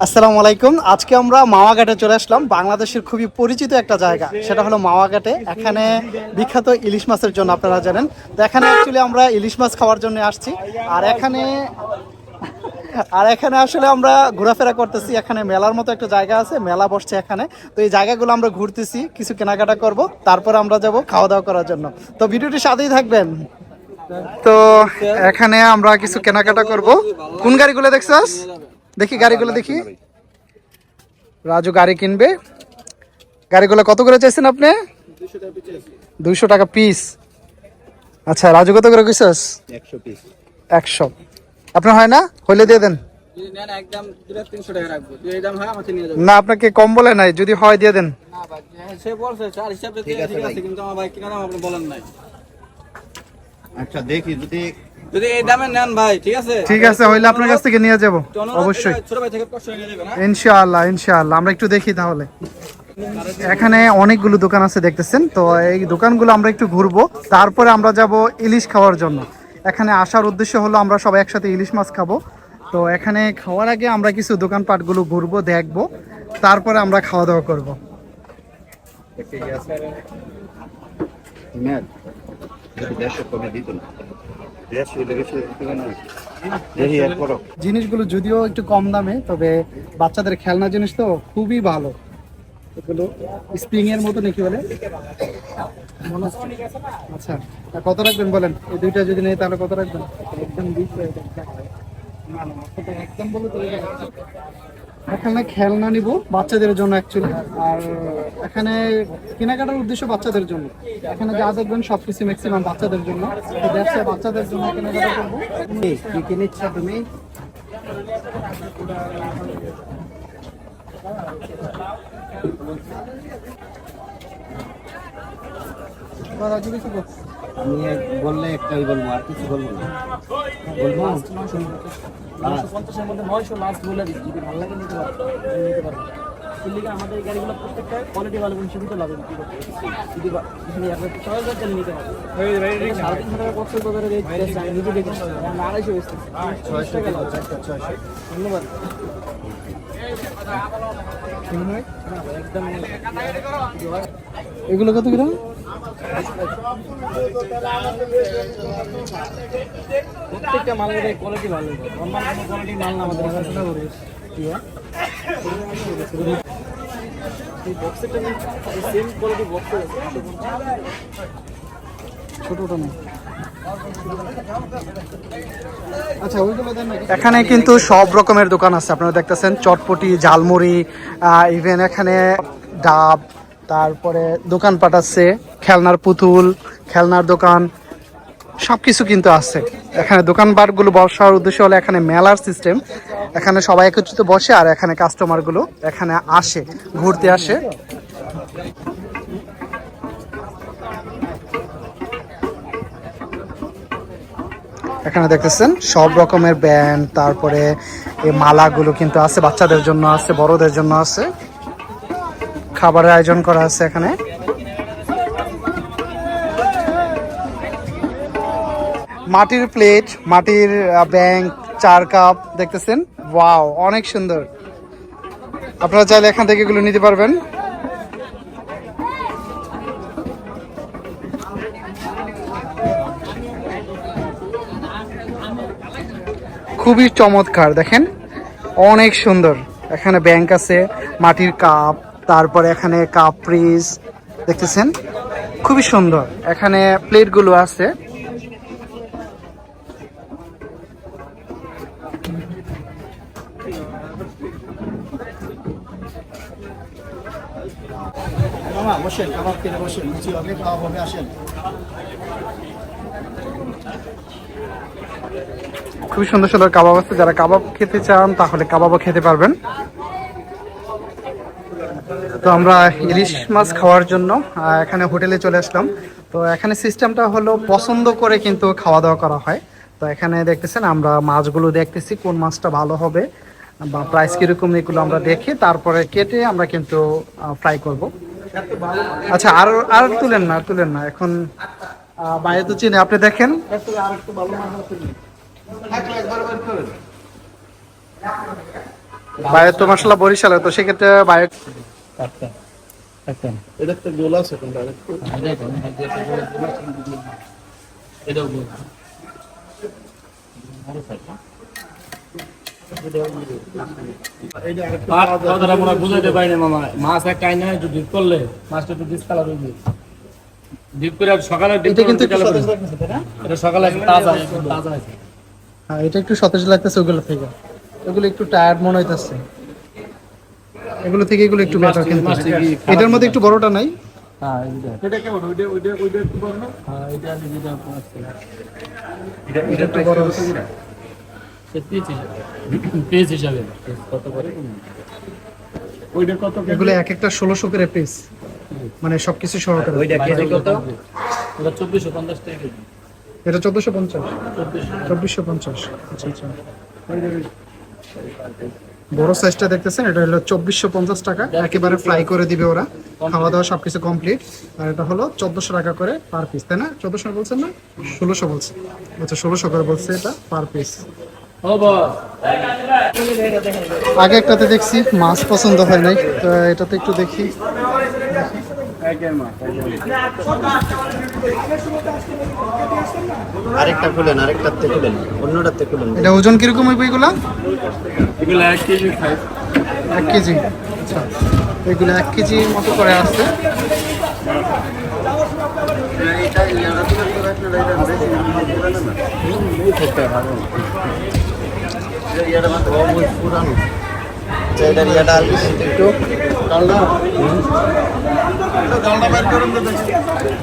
আসসালামু আলাইকুম। আজকে আমরা মাওয়াঘাটে চলে আসলাম। বাংলাদেশের খুবই পরিচিত একটা জায়গা। সেটা হলো মাওয়াঘাটে। এখানে বিখ্যাত ইলিশ মাছের জন্য আপনারা জানেন। তো এখানে অ্যাকচুয়ালি আমরা ইলিশ মাছ খাওয়ার জন্য আসছি। আর এখানে আর এখানে আসলে আমরা ঘোরাফেরা করতেছি। এখানে মেলার মতো একটা জায়গা আছে। মেলা বসছে এখানে। তো এই জায়গাগুলো আমরা ঘুরতেছি। কিছু কেনাকাটা করব। তারপর আমরা যাব খাওয়া দাওয়া করার জন্য। তো ভিডিওটি সাথেই থাকবেন। তো এখানে আমরা কিছু কেনাকাটা করব। কোন গাড়িগুলো দেখছস দেখি গাড়িগুলো দেখি। রাজু গাড়ি কিনবে। গাড়িগুলো কত করে চাইছেন আপনি? দুইশো টাকা পিস আচ্ছা রাজু কত করে কইছস? একশো পিস একশো। আপনার হয় না? হইলে দিয়ে দেন। হয় না আপনাকে কম বলে নাই। যদি হয় দিয়ে দেন। না ভাই হ্যাঁ, সে বলছে চার হিসাবে ঠিক আছে কিন্তু আমার ভাই কিনা দাম আপনি বলেন নাই। আচ্ছা দেখি যদি যদি এই দামে নেন ভাই ঠিক আছে? ঠিক আছে হইলে আপনার কাছ থেকে নিয়ে যাব। অবশ্যই। ছোট ভাই থেকে কষ্ট নিয়ে যাবেন? ইনশাআল্লাহ ইনশাআল্লাহ। আমরা একটু দেখি তাহলে। এখানে অনেকগুলো দোকান আছে দেখতেছেন। তো এই দোকানগুলো আমরা একটু ঘুরবো। তারপরে আমরা যাব ইলিশ খাওয়ার জন্য। এখানে আসার উদ্দেশ্য হলো আমরা সবাই একসাথে ইলিশ মাছ খাব। তো এখানে খাওয়ার আগে আমরা কিছু দোকানপাটগুলো ঘুরবো দেখব। তারপরে আমরা খাওয়া দাওয়া করব। যদি দেড়শো জিনিসগুলো যদিও একটু কম দামে তবে বাচ্চাদের খেলনা জিনিস তো খুবই ভালো। এগুলো স্প্রিং এর মতো নাকি বলে? আচ্ছা তা কত রাখবেন বলেন? এই দুইটা যদি নেই তাহলে কত রাখবেন? একদম একদম বলে। এখানে খেলনা নিব বাচ্চাদের জন্য অ্যাকচুয়ালি আর এখানে কেনাকাটার উদ্দেশ্য বাচ্চাদের জন্য। এখানে যা দেখবেন সবকিছু ম্যাক্সিমাম বাচ্চাদের জন্য। বাচ্চাদের জন্য কেনাকাটা করব। কি কি নিচ্ছ তুমি? রাজু কিছু। আমি বললে একটাই বলব, আর কিছু বলব না। বলব? মধ্যে দিচ্ছি যদি ভালো লাগে লিগে প্রত্যেকটা কোয়ালিটি ভালো ছয়শো টাকা ধন্যবাদ এগুলো কত গ্রাম প্রত্যেকটা মালের কোয়ালিটি ভালো। নর্মাল কোয়ালিটি মাল না আমাদের পড়াশোনা করে কি হয়? এই বক্সেরটা সেম কোয়ালিটি বক্স আছে। ছোটটা না আচ্ছা এখানে কিন্তু সব রকমের দোকান আছে। আপনারা দেখতেছেন চটপটি ঝালমুড়ি ইভেন এখানে ডাব তারপরে দোকানপাট আছে, খেলনার পুতুল, খেলনার দোকান, সবকিছু কিন্তু আছে। এখানে দোকানপাটগুলো বসার উদ্দেশ্য হলো এখানে মেলার সিস্টেম এখানে সবাই একত্রিত বসে আর এখানে কাস্টমারগুলো এখানে আসে, ঘুরতে আসে। এখানে দেখতেছেন সব রকমের ব্যান্ড, তারপরে এই মালাগুলো কিন্তু আছে, বাচ্চাদের জন্য আছে, বড়দের জন্য আছে। খাবারের আয়োজন করা আছে এখানে। মাটির প্লেট মাটির ব্যাংক চার কাপ দেখতেছেন? ওয়াও অনেক সুন্দর। আপনারা চাইলে এখান থেকে এগুলো নিতে পারবেন। খুবই চমৎকার, দেখেন? অনেক সুন্দর। এখানে ব্যাংক আছে, মাটির কাপ তারপরে এখানে কাপ ফ্রিজ দেখতেছেন? খুবই সুন্দর। এখানে প্লেটগুলো আছে। খুবই সুন্দর সুন্দর কাবাব আছে। যারা কাবাব খেতে চান, তাহলে কাবাবও খেতে পারবেন। তো আমরা ইলিশ মাছ খাওয়ার জন্য এখানে হোটেলে চলে আসলাম। তো এখানে সিস্টেমটা হলো পছন্দ করে কিন্তু খাওয়া দাওয়া করা হয়। তো এখানে দেখতেছেন, আমরা মাছগুলো দেখতেছি, কোন মাছটা ভালো হবে বা প্রাইস কীরকম এগুলো আমরা দেখে তারপরে কেটে আমরা কিন্তু ফ্রাই করব। আচ্ছা আর আর তুলেন না তুলেন না, এখন বাইরে তো চিনে। আপনি দেখেন। বাইরের তো মশলা বরিশালে তো সেক্ষেত্রে বাইরে এটা গোল আছে এটাও পারি না মামা। মাছ একটা আইনা একটু ডিপ করলে মাছটা একটু ডিসকালার হয়ে যায়। ডিপ করে সকালে ডিপ এটা কিন্তু? এটা সকালে তাজা তাজা আছে হ্যাঁ এটা একটু সতেজ লাগতেছে ওগুলো থেকে। ওগুলো একটু টায়ার্ড মনে হইতেছে। এগুলো থেকে এগুলো একটু বেটার কিন্তু এটার মধ্যে একটু বড়টা নাই? হ্যাঁ হ্যাঁ এগুলো এক একটা ষোলোশো করে পিস মানে সবকিছু সহকারে। ওইটা কেজি কত? ওটা চব্বিশশো পঞ্চাশ টাকা এটা চোদ্দশো পঞ্চাশ। চব্বিশশো। চব্বিশশো পঞ্চাশ। আচ্ছা আচ্ছা। বড় সাইজটা দেখতেছেন এটা হলো চব্বিশশো পঞ্চাশ টাকা। একেবারে ফ্রাই করে দিবে ওরা। খাওয়া দাওয়া সবকিছু কমপ্লিট আর এটা হলো চোদ্দশো টাকা করে পার পিস তাই না? চোদ্দশো বলছেন না? ষোলোশো বলছে। আচ্ছা ষোলোশো করে বলছে এটা পার পিস আগে একটাতে দেখছি মাছ পছন্দ হয় নাই। তো এটাতে একটু দেখি। আরেকটা খুলেন আরেকটাতে খুলেন অন্যটাতে খুলেন। এটা ওজন কীরকম হইব এগুলা? এগুলো এক কেজি এক কেজি? আচ্ছা। এগুলো এক কেজি মতো করে তো দেখি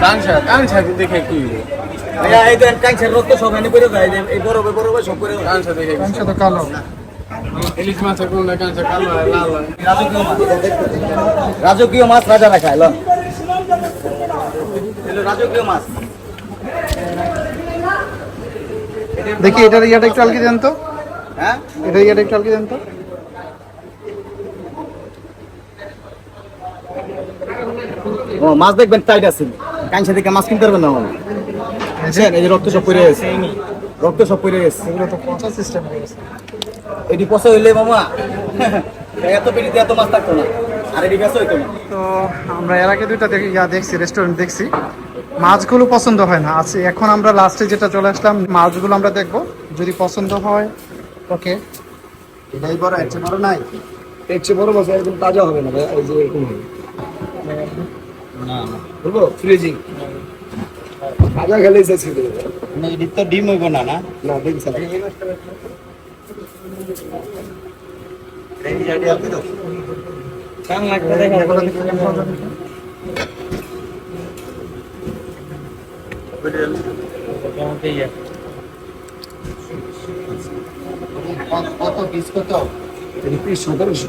কাঁচা কাঁচা দেখে কি এই দেন কাঁচের রক্ত সব এনে করে দেয় এই বড় বড় সব করে কাঁচা দেখে মাংস তো কালো। ইলিশ মাছ কোনটা কাঁচা কালো লাল রাজকীয় মাছ। রাজা রাখায় লন এলো রাজকীয় মাছ। দেখি এটার ইয়াটা একটু আলকি দেন তো। হ্যাঁ? এটার ইয়াটা একটু আলকি দেন তো। ও মাছ দেখবেন টাইট আছে। কাঁচা থেকে মাছ কিনতে পারবেন না মানে এই যে। রক্ত সব পড়ে গেছে রক্ত সব পড়ে গেছে। এগুলো তো পচা সিস্টেম হয়ে গেছে। এটি পচা হইলে মামা এত পেটিতে এত মাছ থাকতো না আর এটি বেঁচে হইতো না। তো আমরা এর আগে দুইটা দেখি ইয়া দেখছি রেস্টুরেন্ট দেখছি। মাছগুলো পছন্দ হয় না। আচ্ছা এখন আমরা লাস্টে যেটা চলে আসলাম মাছগুলো আমরা দেখব। যদি পছন্দ হয় ওকে। এটাই বড় এর চেয়ে বড় নাই। এর চেয়ে বড় মাছ একদম তাজা হবে না ভাই এই যে এরকম হবে। না না। বলব ফ্রিজিং তাজা খেলে এসেছি না এটি তো ডিম হইব না না? না হবে দেখি। কত পিস কত পিস সতেরোশো?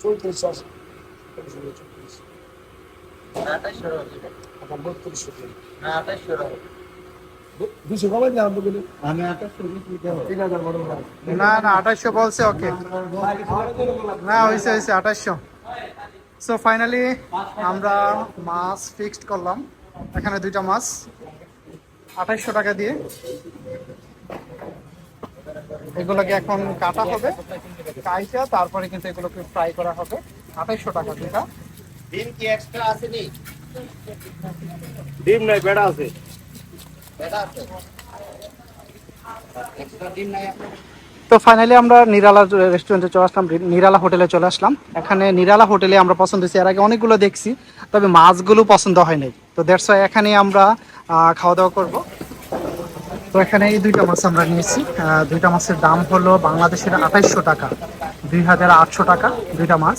চৌত্রিশ আছে দুশো কমাই দিলাম আমি বড় না না আঠাশশো বলছে ওকে না হয়েছে হয়েছে আঠাশশো। সো ফাইনালি আমরা মাছ ফিক্সড করলাম। এখানে দুইটা মাছ। আঠাশশো টাকা দিয়ে। এগুলোকে এখন কাটা হবে কাইটা তারপরে কিন্তু এগুলোকে ফ্রাই করা হবে। আঠাশশো টাকা দুটা। ডিম কি এক্সট্রা আছে নি? ডিম নাই বেড়া আছে। এটা আছে? এক্সট্রা ডিম নাই তো ফাইনালি আমরা নিরালা রেস্টুরেন্টে চলে আসলাম নিরালা হোটেলে চলে আসলাম। এখানে নিরালা হোটেলে আমরা পছন্দ হয়েছি এর আগে অনেকগুলো দেখছি তবে মাছগুলো পছন্দ হয় নাই। তো দ্যাটস ওয়াই এখানে আমরা খাওয়া দাওয়া করব। তো এখানে এই দুইটা মাছ আমরা নিয়েছি। দুইটা মাছের দাম হলো বাংলাদেশের আঠাইশশো টাকা, দুই হাজার আটশো টাকা দুইটা মাছ।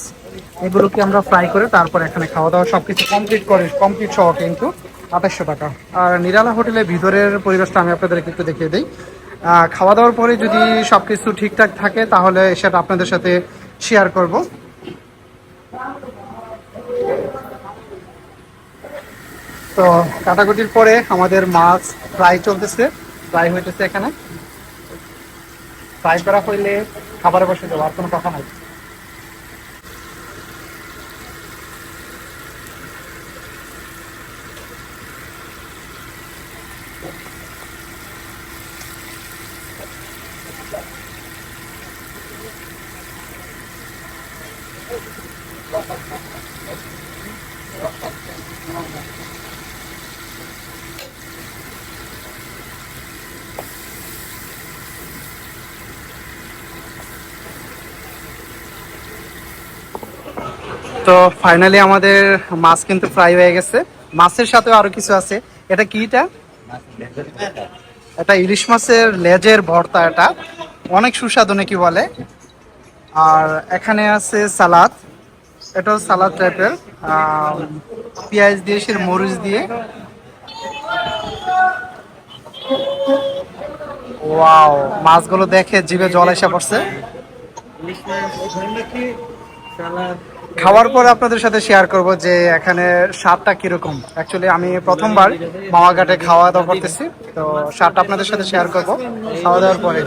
এগুলোকে আমরা ফ্রাই করে তারপর এখানে খাওয়া দাওয়া সব কিছু কমপ্লিট করে কমপ্লিট সহ কিন্তু আঠাইশশো টাকা। আর নিরালা হোটেলের ভিতরের পরিবেশটা আমি আপনাদেরকে একটু দেখিয়ে দিই। খাওয়া দাওয়ার পরে যদি সব কিছু ঠিকঠাক থাকে তাহলে সেটা আপনাদের সাথে শেয়ার করব। তো কাটাকুটির পরে আমাদের মাছ ফ্রাই চলতেছে, ফ্রাই হইতেছে এখানে। ফ্রাই করা হইলে খাবারে বসে যাব, আর কোনো কথা নাই। তো ফাইনালি আমাদের মাছ কিন্তু ফ্রাই হয়ে গেছে। মাছের সাথে আরও কিছু আছে। এটা কিটা এটা? ইলিশ মাছের লেজের ভর্তা এটা। অনেক সুস্বাদু নাকি বলে। আর এখানে আছে সালাদ। এটাও সালাদ টাইপের পেঁয়াজ দিয়ে, সে মরিচ দিয়ে। ওয়াও, মাছগুলো দেখে জিভে জল এসে পড়ছে। সালাদ খাওয়ার পর আপনাদের সাথে শেয়ার করব যে এখানে স্বাদটা কীরকম। অ্যাকচুয়ালি আমি প্রথমবার মামাঘাটে খাওয়া দাওয়া করতেছি। তো স্বাদটা আপনাদের সাথে শেয়ার করব। খাওয়া দাওয়ার পরে।